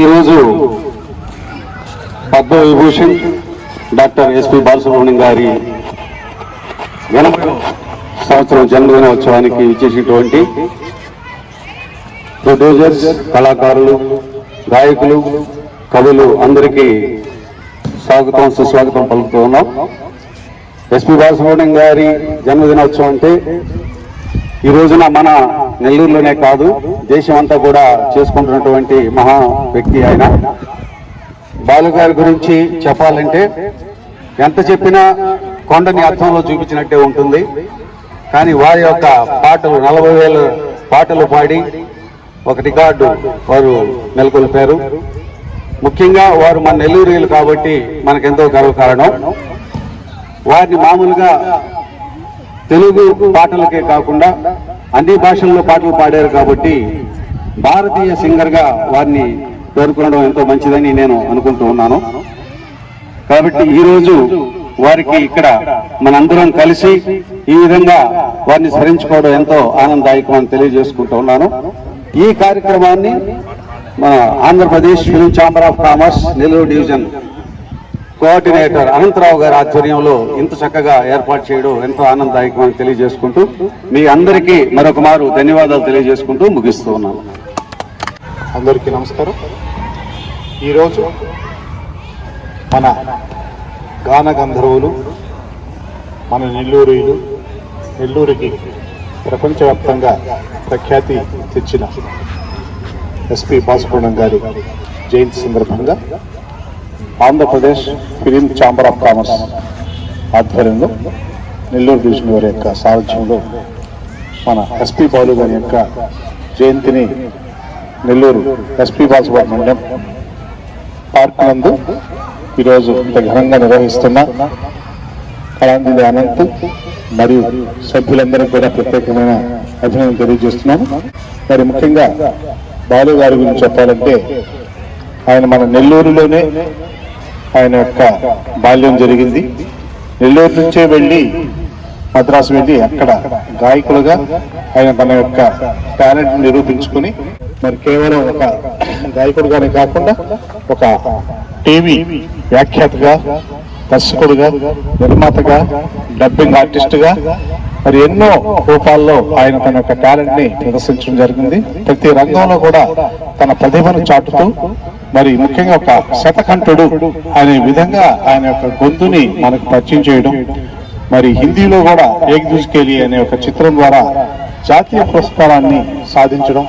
ఈరోజు Padma Vibhushan doctor SP Balasubrahmanyam గారి ఎనభై సంవత్సరం జన్మదినోత్సవానికి ఇచ్చేసినటువంటి ప్రొడ్యూసర్స్ కళాకారులు గాయకులు కవులు అందరికీ స్వాగతం సుస్వాగతం పలుకుతూ ఉన్నాం. ఎస్పి బాలసుబ్రహ్మణ్యం గారి జన్మదినోత్సవం అంటే ఈ రోజున మన నెల్లూరులోనే కాదు దేశం అంతా కూడా చేసుకుంటున్నటువంటి మహా వ్యక్తి ఆయన. బాలుగారి గురించి చెప్పాలంటే ఎంత చెప్పినా కొండని అర్థంలో చూపించినట్టే ఉంటుంది. కానీ వారి యొక్క పాటలు నలభై వేలు పాటలు పాడి ఒక రికార్డు వారు నెలకొల్పారు. ముఖ్యంగా వారు మన నెల్లూరులు కాబట్టి మనకెంతో గర్వకారణం. వారిని మామూలుగా తెలుగు పాటలకే కాకుండా అన్ని భాషల్లో పాటలు పాడారు కాబట్టి భారతీయ సింగర్గా వారిని పేర్కొనడం ఎంతో మంచిదని నేను అనుకుంటూ ఉన్నాను. కాబట్టి ఈ రోజు వారికి ఇక్కడ మనందరం కలిసి ఈ విధంగా వారిని స్మరించుకోవడం ఎంతో ఆనందదాయకం అని తెలియజేసుకుంటూ ఉన్నాను. ఈ కార్యక్రమాన్ని మన Andhra Pradesh film chamber of commerce Nellore division coordinator Anantharao గారి ఆధ్వర్యంలో ఇంత చక్కగా ఏర్పాటు చేయడం ఎంతో ఆనందదాయకం అని తెలియజేసుకుంటూ మీ అందరికీ మరొక మారు ధన్యవాదాలు తెలియజేసుకుంటూ ముగిస్తూ ఉన్నాను. అందరికీ నమస్కారం. ఈరోజు మన గాన గంధర్వులు మన నెల్లూరులు నెల్లూరుకి ప్రపంచవ్యాప్తంగా ప్రఖ్యాతి తెచ్చిన ఎస్పి బాసుపుణం గారి జయంతి సందర్భంగా Andhra Pradesh film chamber of commerce ఆధ్వర్యంలో నెల్లూరు డివిజన్ వారి యొక్క సారథ్యంలో మన ఎస్పీ బాలు గారి యొక్క జయంతిని నెల్లూరు ఎస్పీ బాలసుబ్రహ్మణ్యం పార్క్ నందు ఈరోజు ఇంత ఘనంగా నిర్వహిస్తున్న కళాంజలి అనంత్ మరియు సభ్యులందరికీ కూడా ప్రత్యేకమైన అభినందన తెలియజేస్తున్నాను. మరి ముఖ్యంగా బాలు గారి గురించి చెప్పాలంటే ఆయన మన నెల్లూరులోనే ఆయన యొక్క బాల్యం జరిగింది. నెల్లూరు నుంచే వెళ్ళి మద్రాసు వెళ్ళి అక్కడ గాయకులుగా ఆయన తన యొక్క టాలెంట్ నిరూపించుకుని మరి కేవలం ఒక గాయకుడుగానే కాకుండా ఒక టీవీ వ్యాఖ్యాతగా దర్శకుడుగా నిర్మాతగా డబ్బింగ్ ఆర్టిస్టుగా మరి ఎన్నో రూపాల్లో ఆయన తన యొక్క టాలెంట్ని ప్రదర్శించడం జరిగింది. ప్రతి రంగంలో కూడా తన ప్రతిభను చాటుతూ మరి ముఖ్యంగా ఒక శతకంఠుడు అనే విధంగా ఆయన యొక్క గొంతుని మనకు పరిచయం చేయడం మరి హిందీలో కూడా ఏక్ దూస్కేలి అనే ఒక చిత్రం ద్వారా జాతీయ పురస్కారాన్ని సాధించడం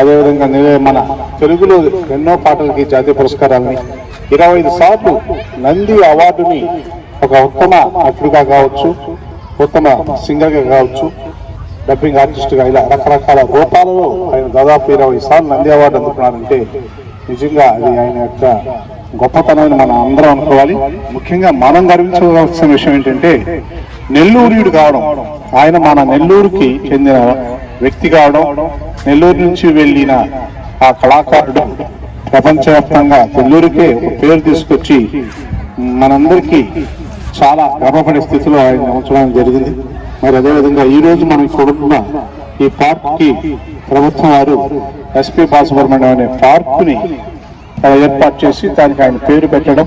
అదేవిధంగా మన తెలుగులో ఎన్నో పాటలకి జాతీయ పురస్కారాలని ఇరవై ఐదు సార్లు నంది అవార్డుని ఒక ఉత్తమ నటుడిగా కావచ్చు. ఉత్తమ సింగర్గా కావచ్చు డబ్బింగ్ ఆర్టిస్ట్గా ఇలా రకరకాల రూపాలలో ఆయన దాదాపు ఇరవై సార్లు నంది అవార్డు అందుకున్నారంటే నిజంగా అది ఆయన యొక్క గొప్పతనాన్ని మనం అందరం అనుకోవాలి. ముఖ్యంగా మనం గర్వించవలసిన విషయం ఏంటంటే నెల్లూరుడు కావడం ఆయన మన నెల్లూరుకి చెందిన వ్యక్తి కావడం నెల్లూరు నుంచి వెళ్ళిన ఆ కళాకారుడు ప్రపంచవ్యాప్తంగా నెల్లూరుకే ఒక పేరు తీసుకొచ్చి మనందరికీ చాలా గర్వపడే స్థితిలో ఆయన ఉంచడం జరిగింది. మరి అదేవిధంగా ఈ రోజు మనం ఇక్కడ ఈ పార్క్కి ప్రభుత్వం వారు ఎస్పీ బాలసుబ్రహ్మణ్యం అనే పార్క్ని ఏర్పాటు చేసి దానికి ఆయన పేరు పెట్టడం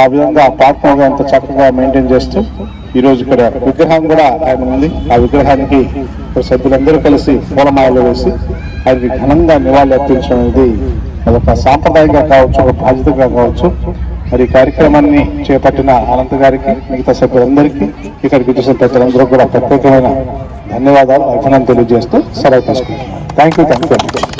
ఆ విధంగా ఆ పార్క్ను అంత చక్కగా మెయింటైన్ చేస్తూ ఈ రోజు ఇక్కడ విగ్రహం కూడా ఆయన ఉంది. ఆ విగ్రహానికి సభ్యులందరూ కలిసి పూలమాలలు వేసి ఆయనకి ఘనంగా నివాళులు అర్పించడం అనేది అదొక సాంప్రదాయంగా కావచ్చు ఒక బాధ్యతగా కావచ్చు. మరి ఈ కార్యక్రమాన్ని చేపట్టిన అనంత గారికి మిగతా సభ్యులందరికీ ఇక్కడికి వచ్చేసిన ప్రజలందరూ కూడా ప్రత్యేకమైన ధన్యవాదాలు అభినందనలు తెలియజేస్తూ సెలవు తీసుకుంటున్నాను. Thank you thank you